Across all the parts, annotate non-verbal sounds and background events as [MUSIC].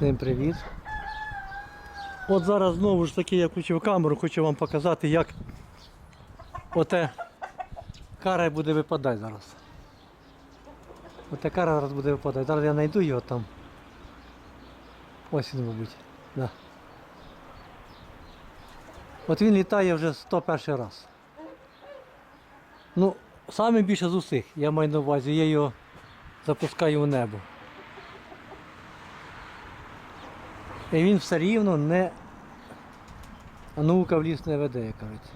Всім привіт. От зараз знову ж таки я включив камеру, хочу вам показати, як оте кара буде випадати зараз. Оте кара зараз буде випадати. Зараз я знайду його там. Ось він, мабуть. Да. От він літає вже 101 раз. Ну, саме більше з усіх, я маю на увазі, я його запускаю у небо. І він все рівно не. Наука в ліс не веде, як кажуть.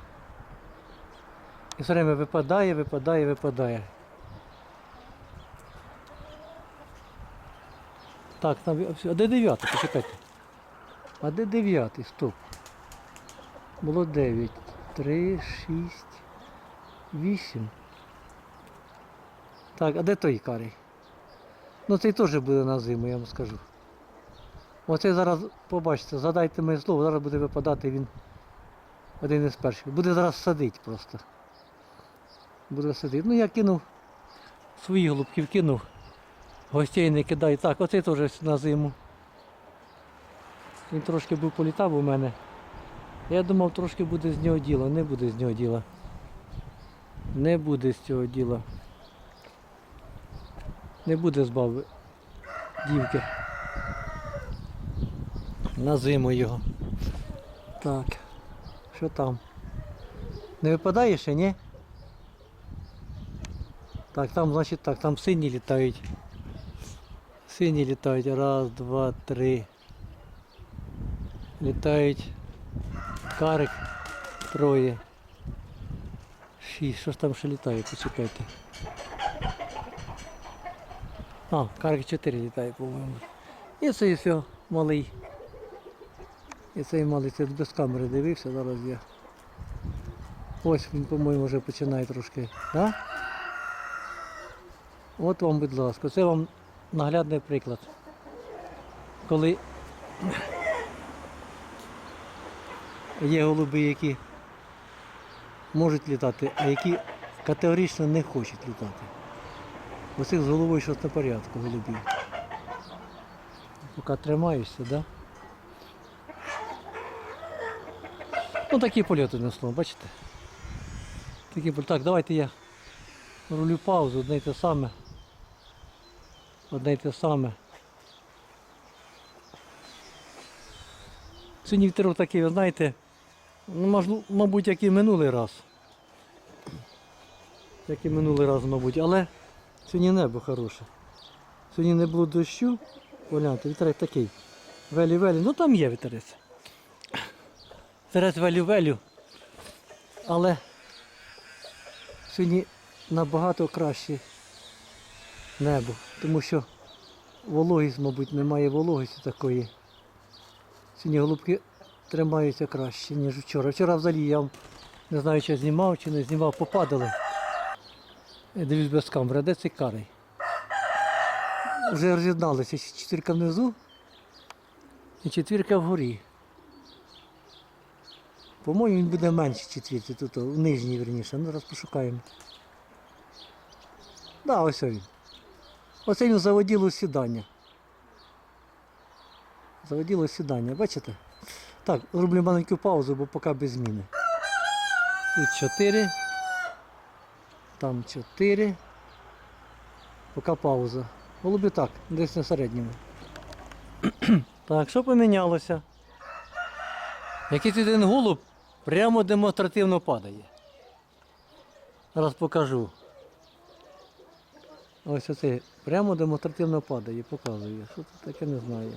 І все время випадає, випадає, випадає. Так, там, а де дев'ятий, почекайте. А де дев'ятий? Стоп. Було дев'ять. Три, шість, вісім. Так, а де той карий? Ну цей теж буде на зиму, я вам скажу. Оцей зараз, побачите, задайте моє слово, зараз буде випадати він один із перших. Буде зараз садити просто. Буде садити. Ну я кинув своїх голубків кинув. Гостей не кидаю. Так, оцей теж на зиму. Він трошки був політав у мене. Я думав трошки буде з нього діло. Не буде з нього діла. Не буде з цього діла. Не буде з баби дівки. На зиму його. Так. Що там? Не випадає ще, ні? Так, там, значить так, там сині літають. Сині літають. Раз, два, три. Літають. Карик. Троє. Шість. Що ж там ще літає? Почекайте. А, карик 4 літає, по-моєму. І це все, малий. І цей малий це без камери дивився, зараз я. Ось він, по-моєму, вже починає трошки. Да? От вам, будь ласка, це вам наглядний приклад. Коли є голуби, які можуть літати, а які категорично не хочуть літати. У цих з головою щось на порядку голубів. Поки тримаюся, так? Да? Ну такі польоти на слово, бачите? Такі польоти. Так, давайте я рулю паузу, одне й те саме. Одне й те саме. Сьогодні вітерок такий, ви знаєте, ну, мабуть, як і минулий раз. Як і минулий раз, мабуть, але сьогодні небо хороше. Сьогодні не було дощу. Гляньте, вітерець такий. Велі-велі, ну там є вітерець. Вітерець велю-велю. Але сьогодні набагато краще небо, тому що вологість, мабуть, немає вологості такої. Сьогодні голубки тримаються краще, ніж вчора. Вчора взагалі я не знаю, чи знімав, чи не знімав, попадали. Я дивлюсь без камери, де цей карий? Вже роз'єдналися четвірка внизу і четвірка вгорі. По-моєму, він буде менше четвірки, тут в нижній верніше. Ну, зараз пошукаємо. Да, ось він. Оце він заводіло сідання. Заводіло сідання, бачите? Так, зроблю маленьку паузу, бо поки без зміни. Тут 4. Там 4. Поки пауза. Голуби так, десь на середньому. [CLEARS THROAT] так, що помінялося? Якийсь один голуб прямо демонстративно падає. Зараз покажу. Ось оце прямо демонстративно падає, показує. Що це таке не знаю.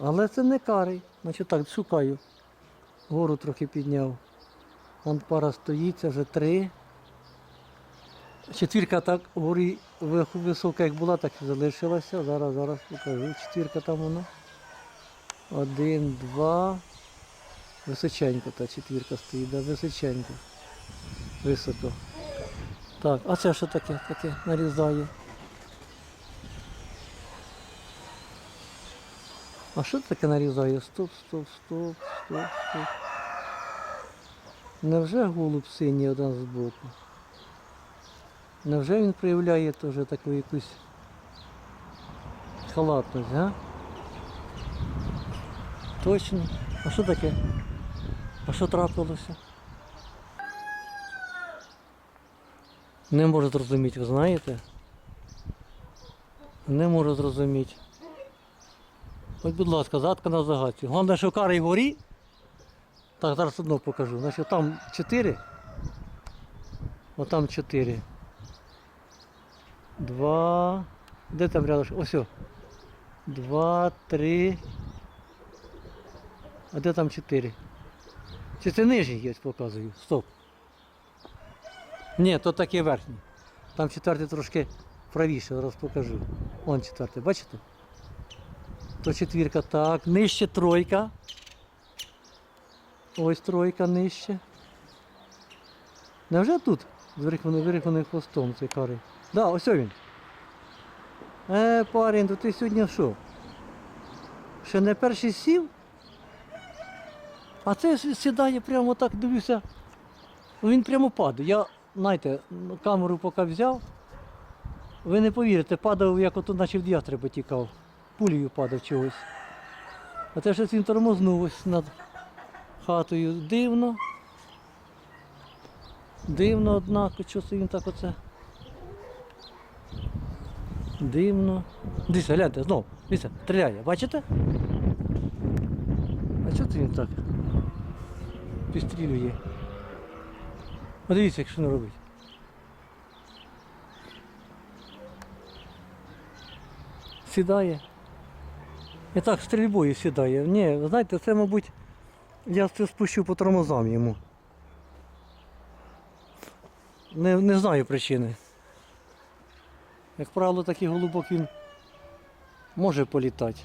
Але це не карий. Значить так, шукаю. Гору трохи підняв. Вон пара стоїть, це вже три. Четвірка так вгорі ви- висока, як була, так і залишилася. Зараз, зараз покажу. Четвірка там вона. Один, два. Височенько та четвірка стоїть, да, височенько. Високо. Так, а це що таке? Таке нарізає. А що таке нарізає? Стоп, стоп, стоп, стоп, стоп. Невже голуб синій один з боку? Невже він проявляє теж таку якусь халатність, а? Точно. А що таке? А що трапилося? Не можу зрозуміти, ви знаєте? Не можу зрозуміти. Ось, будь ласка, задка на загадці. Головне, що карий горі. Так, зараз одно покажу. Значить, там 4. Отам 4. Два. Де там рядом? Ось. Два, три. А де там 4? Чи це нижній я показую? Стоп. Ні, то такі верхні. Там четвертий трошки правіше, зараз покажу. Вон четвертий, бачите? То четвірка, так. Нижче тройка. Ось тройка нижче. Невже тут? З вирихваним хвостом цей карий. Да, ось він. Е, парень, то ти сьогодні що? Ще не перший сів? А це сідає прямо так, дивлюся. Він прямо падає. Я, знаєте, камеру поки взяв. Ви не повірите, падав, як ото наче в діастреба тікав. Пулею падав чогось. А те щось він тормознув ось над хатою. Дивно. Дивно, однако, що це він так оце. Дивно. Дивіться, гляньте, знов. Дивіться, стріляє, бачите? А чого це він так? Підстрілює. Подивіться, якщо не робить. Сідає. І так стрільбою сідає. Ні, знаєте, це, мабуть, я це спущу по тормозам йому. Не, не знаю причини. Як правило, такий голубок він може політати.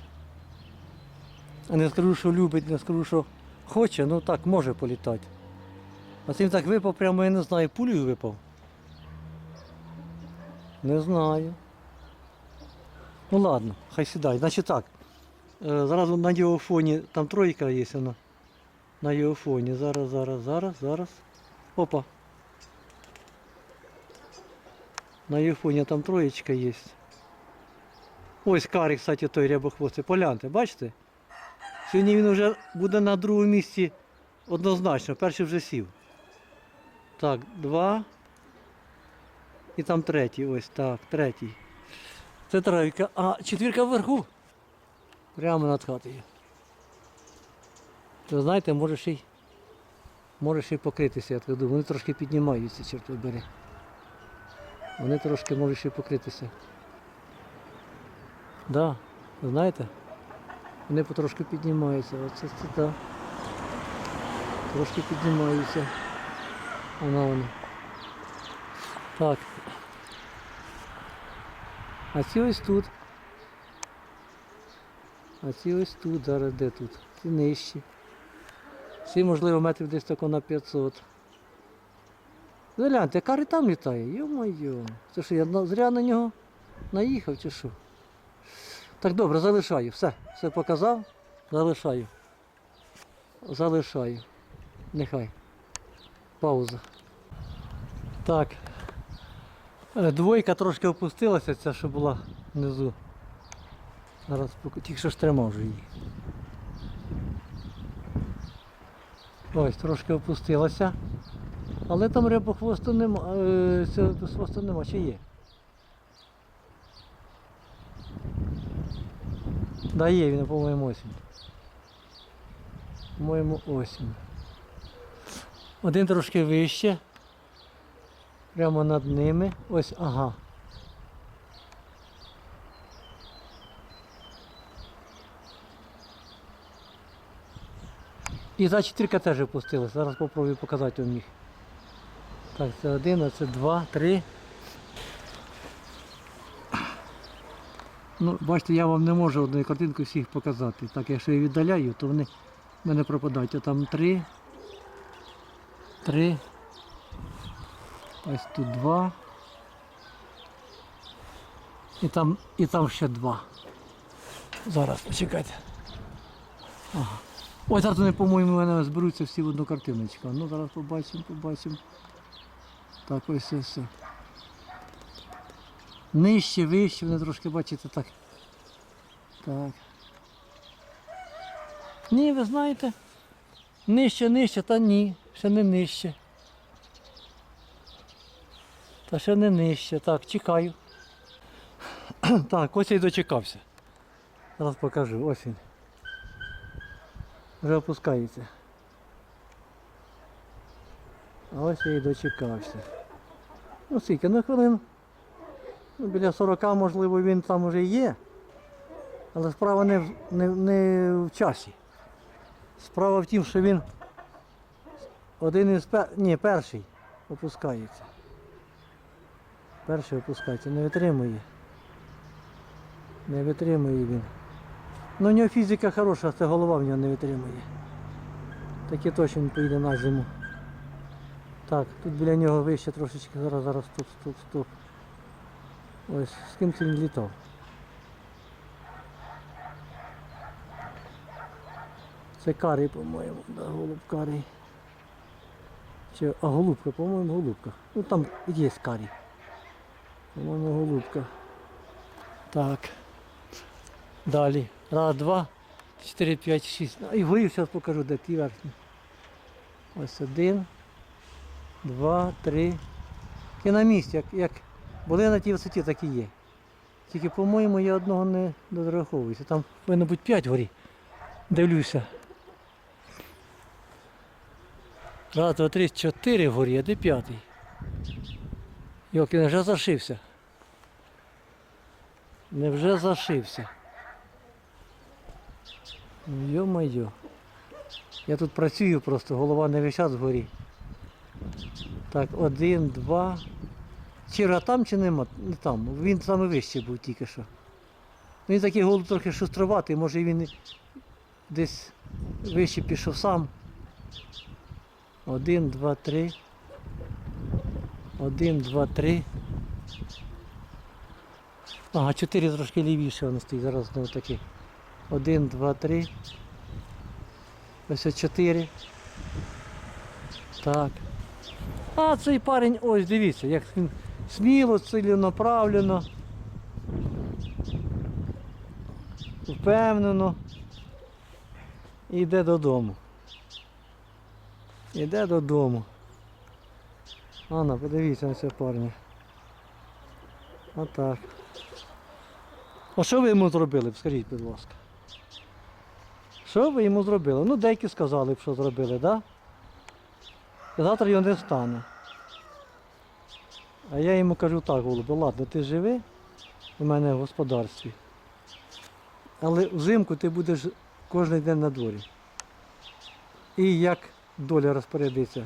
Не скажу, що любить, не скажу, що хоче, ну так, може політати. А цим так випав прямо, я не знаю, пулею випав. Не знаю. Ну ладно, хай сідай. Значить так. е, Зараз на його фоні, там тройка є вона. На його фоні. Зараз, зараз, зараз, зараз. Опа. На його фоні там троєчка є. Ось карик, кстати, той рябохвостий. Полянте, бачите? Сьогодні він вже буде на другому місці однозначно. Перший вже сів. Так, два. І там третій, ось так, третій. Це тройка. А четвірка вверху. Прямо над хатою. То знаєте, може ще й, може ще й покритися, я так думаю. Вони трошки піднімаються, черт бери. Вони трошки можуть ще й покритися. Да, ви знаєте? Вони потрошки піднімаються. Оце це так. Трошки піднімаються. Воно вони. Так. А ці ось тут. А ці ось тут, зараз де тут? Ці нижчі. Ці, можливо, метрів десь тако на 500. Гляньте, кари там літає, йо-моє. Це що, я зря на нього наїхав чи що? Так добре, залишаю. Все, все показав. Залишаю. Залишаю. Нехай. Пауза. Так. Е, Двойка трошки опустилася, ця, що була внизу. Зараз тільки що ж тримав вже її. Ось, трошки опустилася. Але там рябохвосту нема. е, Цього хвосту нема, чи є? Да є він, по-моєму, осінь. По-моєму, осінь. Один трошки вище. Прямо над ними. Ось, ага. І та четвірка теж опустилась. Зараз спробую показати вам їх. Так, це один, а це два, три. Ну, бачите, я вам не можу одною картинкою всіх показати. Так, якщо я віддаляю, то вони в мене пропадають. А там три. Три. Ось тут два. І там, і там ще два. Зараз, почекайте. Ага. Ось зараз вони, по-моєму, мене зберуться всі в одну картиночку. Ну, зараз побачимо, побачимо. Так, ось ось. Нижче, вище, вони трошки, бачите, так. Так. Ні, ви знаєте. Нижче, нижче, та ні, ще не нижче. Та ще не нижче. Так, чекаю. [CLEARS THROAT] так, ось я й дочекався. Зараз покажу, ось він. Вже опускається. Ось я і дочекався. Ну скільки, ну хвилин. Ну, біля 40, можливо, він там вже є. Але справа не в, не, не в часі. Справа в тім, що він один із пер... Ні, перший опускається. Перший опускається, не витримує. Не витримує він. Ну у нього фізика хороша, це голова в нього не витримує. Таке точно він поїде на зиму. Так, тут біля нього вище трошечки, зараз, зараз, стоп, стоп, стоп. Ось, з ким це він літав. Це карий, по-моєму, да, голуб карий. Чи, а голубка, по-моєму, голубка. Ну там є карий. По-моєму, голубка. Так. Далі. Раз, два, чотири, п'ять, шість. А, І горів зараз покажу, де ті верхні. Ось один, два, три. І на місці, як, як були на тій висоті, так і є. Тільки, по-моєму, я одного не дораховуюся. Там повинно бути п'ять горі. Дивлюся. Раз, два, три, чотири горі, а де п'ятий? Йок, він вже зашився. Невже зашився? Ну, Йо-моє. Я тут працюю просто, голова не весь час згорі. Так, один, два. Чира там чи нема? Не там. Він саме вищий був тільки що. Ну, Він такий голуб трохи шуструватий, може він десь вище пішов сам. Один, два, три. Один, два, три. Ага, чотири трошки лівіше воно стоїть. Зараз знову таки. Один, два, три. Ось чотири. Так. А цей парень, ось дивіться, як він сміло, ціленаправлено. Впевнено. І йде додому. Іде додому. Анна, подивіться на цього парня. Отак. А що ви йому зробили скажіть, будь ласка. Що ви йому зробили? Ну, деякі сказали б, що зробили, так? Да? Завтра його не стане. А я йому кажу так, голубе, ладно, ти живи у мене в господарстві. Але взимку ти будеш кожен день на дворі. І як доля розпорядиться,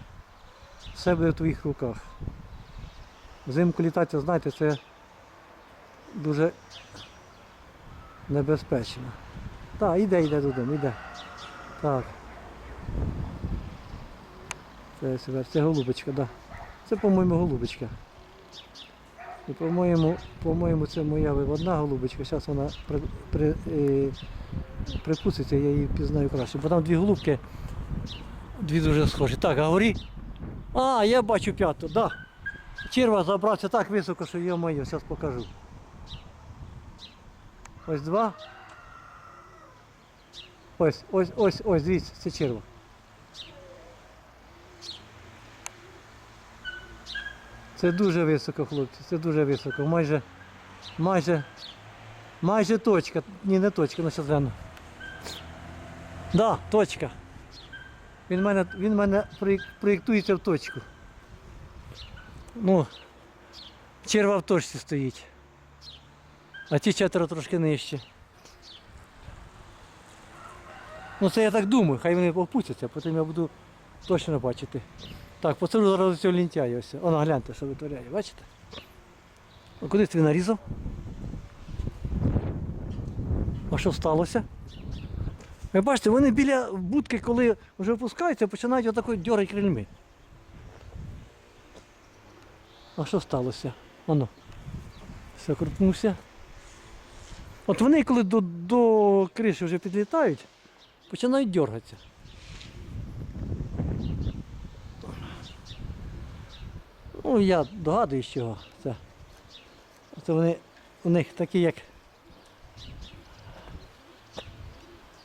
все буде в твоїх руках. Взимку літати, знаєте, це дуже небезпечно. Так, іде, йде додому, йде. Так. Це, це, голубочка, так. Да. Це, по-моєму, голубочка. І, по-моєму, по-моєму, це моя виводна голубочка. Зараз вона при, при, е, припуститься, я її пізнаю краще. Бо там дві голубки, дві дуже схожі. Так, горі. А, я бачу п'яту. Да. Черва забрався так високо, що його моє, зараз покажу. Ось два. Ось, ось, ось, ось, дивіться, це черва. Це дуже високо, хлопці, це дуже високо. Майже, майже, майже точка. Ні, не точка, ну зараз гляну. Да, точка. Він мене, він мене проєктується в точку. Ну, черва в точці стоїть. А ті четверо трошки нижче. Ну це я так думаю, хай вони опустяться, потім я буду точно бачити. Так, посажу зараз цього лінтяя ось. Воно гляньте, що витворяє, бачите? А куди ти нарізав? А що сталося? Ви бачите, вони біля будки, коли вже опускаються, починають отако дьорати крильми. А що сталося? Воно. Все, крутнувся. От вони, коли до, до криші вже підлітають, починають дергатися. Ну, я догадуюсь, чого це. Це вони у них такі, як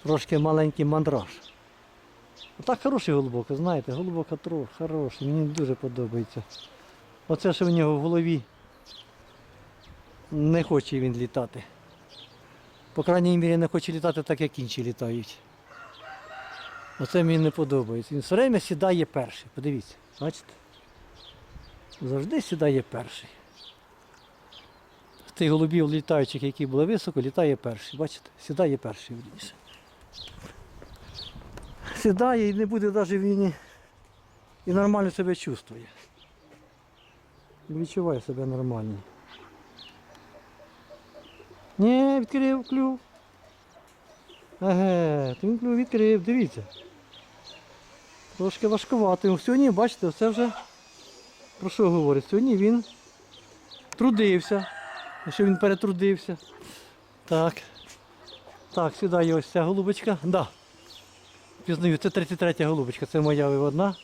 Трошки маленький мандраж. Так хороший голубок, знаєте, голубок тро- хороший, мені дуже подобається. Оце що в нього в голові. Не хоче він літати. По крайній мірі не хоче літати так, як інші літають. Оце мені не подобається. Він все время сідає перший. Подивіться, бачите? Завжди сідає перший. З тих голубів літаючих, які були високо, літає перший. Бачите? Сідає перший вірніше. Сідає і не буде навіть він і, нормально себе чувствує. Відчуває себе нормально. Ні, відкрив клюв. Еге, він клюв відкрив, дивіться. Трошки важкувато. Сьогодні, бачите, це вже про що говорить? Сьогодні він трудився. Що він перетрудився. Так. Так, сюди є ось ця голубочка. Да. Пізнаю, це 33 голубочка, це моя виводна.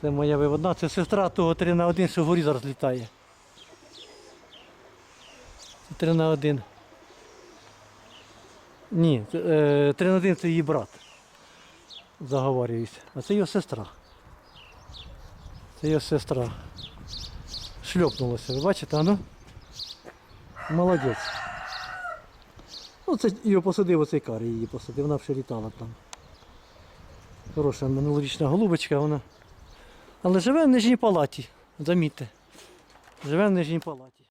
Це моя виводна, це сестра того 3 на 1, що вгорі зараз літає. Це 3 на 1. Ні, це, е, 3 на 1 це її брат. Заговорююсь. А це його сестра. Його сестра. Шльопнулася. ви бачите, а ну? Молодець. Ну, це її посадив оцей кар, її посадив, вона вже літала там. Хороша минулорічна голубочка, вона. Але живе в нижній палаті, замітьте. Живе в нижній палаті.